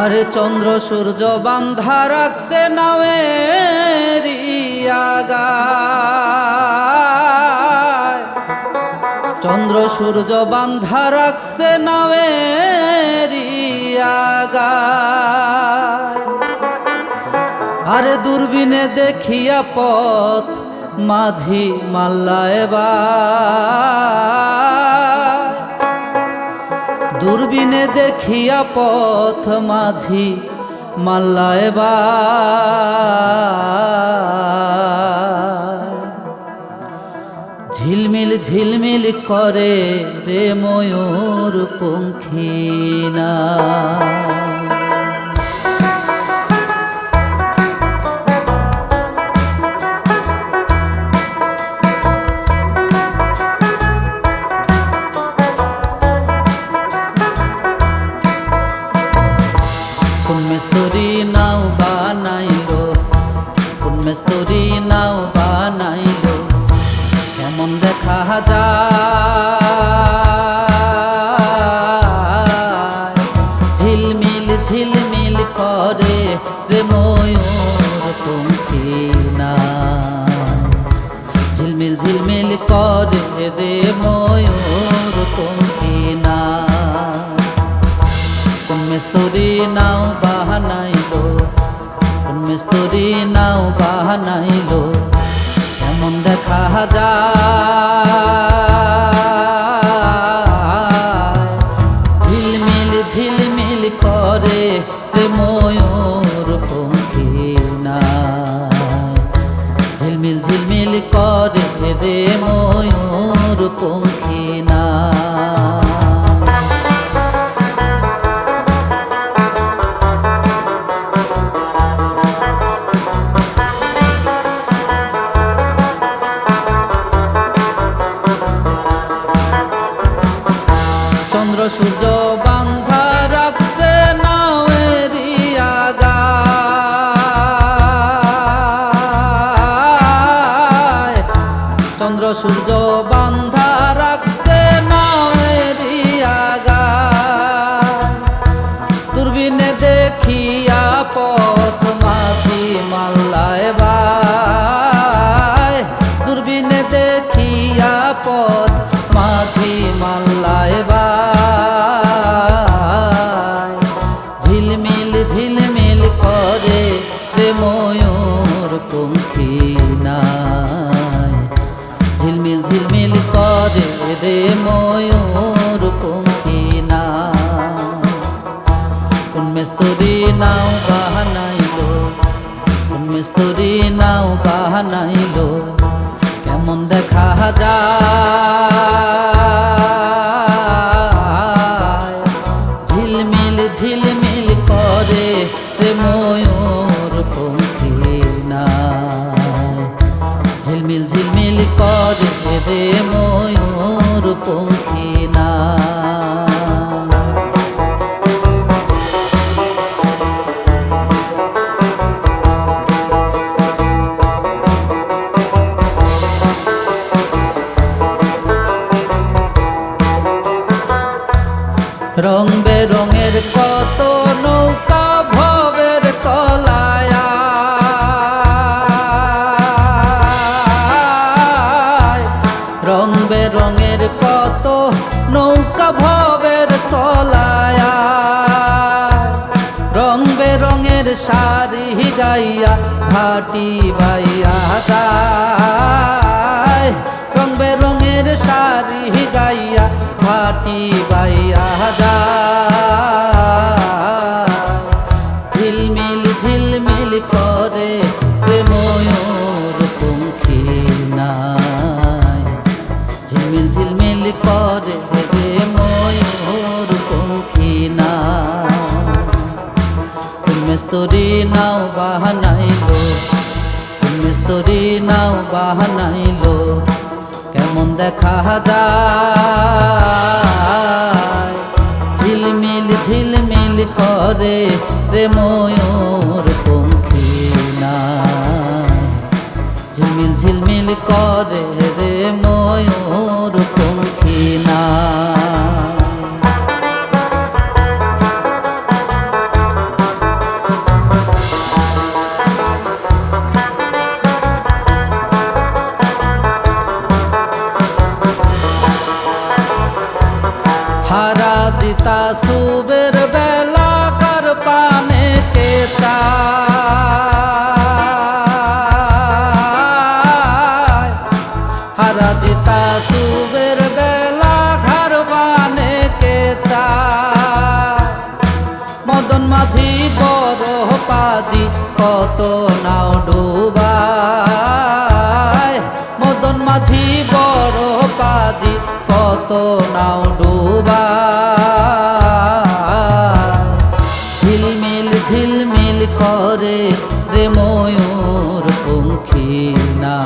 আরে চন্দ্র সূর্য বান্ধা রাখছে আগায়। চন্দ্র সূর্য বান্ধা রাখছে আগায়। আরে দূরবীনে দেখিয়া পথ মাঝি মাল্লা এবার। দূরবীনে দেখিয়া পথ মাঝি মাল্লা ঝিলমিল ঝিলমিল করে রে ময়ূর পঙ্খিনা। কোন মিস্তরি নাও বানাইলো কোন মিস্তরি নাও বানাইলো। কেমন দেখা যায়? ঝিলমিল ঝিলমিল করে রে মিস্তুরি নাও বাহানাইল। কোন মিস্তুরি নাও বাহানাইল। কেমন দেখা যায়? সূর্য বান্ধা রাখছে দূরবীনে দেখিয়া পথ মাঝি মাল্লায় বাই। দূরবীনে দেখিয়া পথ মাঝি মাল্লায় যায় ঝিলমিল ঝিলমিল ময়ূর না ঝিলমিল ঝিলমিল করে রে রং বেরঙের কত নৌকা ভবের তলায়। রং বেরঙের কত নৌকা ভবের তলায়। রং বেরঙের শাড়ি গাইয়া ঘাটি বাইয়া যায়। রং বেরঙের শাড়ি গাইয়া ঘাটি বাইয়া বাহানাইলো। মিস্তরি নাও বাহানাইলো। কেমন দেখা যায়? ঝিলমিল ঝিলমিল করে রে ময়ূর পঙ্খী না ঝিলমিল ঝিলমিল করে সুবের বেলা মদন মাঝি বড় পাজি কত নাও ডুবায়। করে রে ময়ূর পঙ্খী না।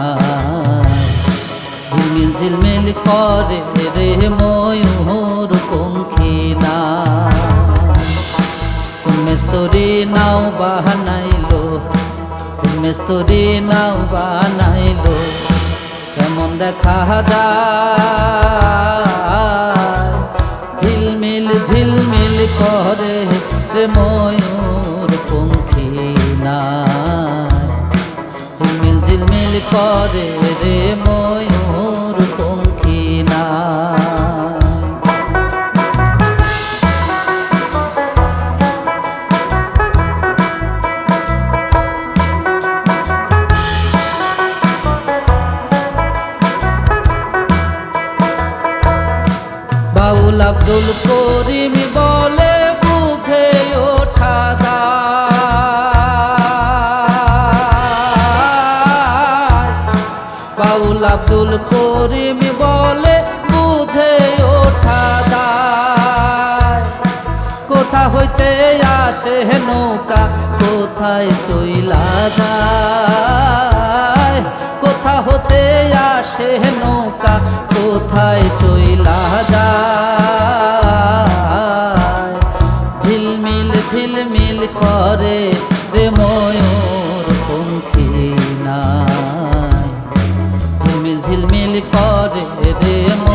ঝিলমিল ঝিলমিল করে রে ময়ূর পঙ্খী না। মেস্তরি নাও, বাহানাইলো। মেস্তরি নাও বানাইলো কেমন দেখা যায়? ঝিলমিল ঝিলমিল করে রে ময়ূর করে রে ময়ূর পঙ্খী না বাউল আব্দুল করিম বাউল আব্দুল করিম বলে, বুঝে ওঠা দায়। কোথা হইতে আসে নৌকা, কোথায় চইলা যায়? কোথা হতে আসে নৌকা, কোথায় চইলা যায়? amor.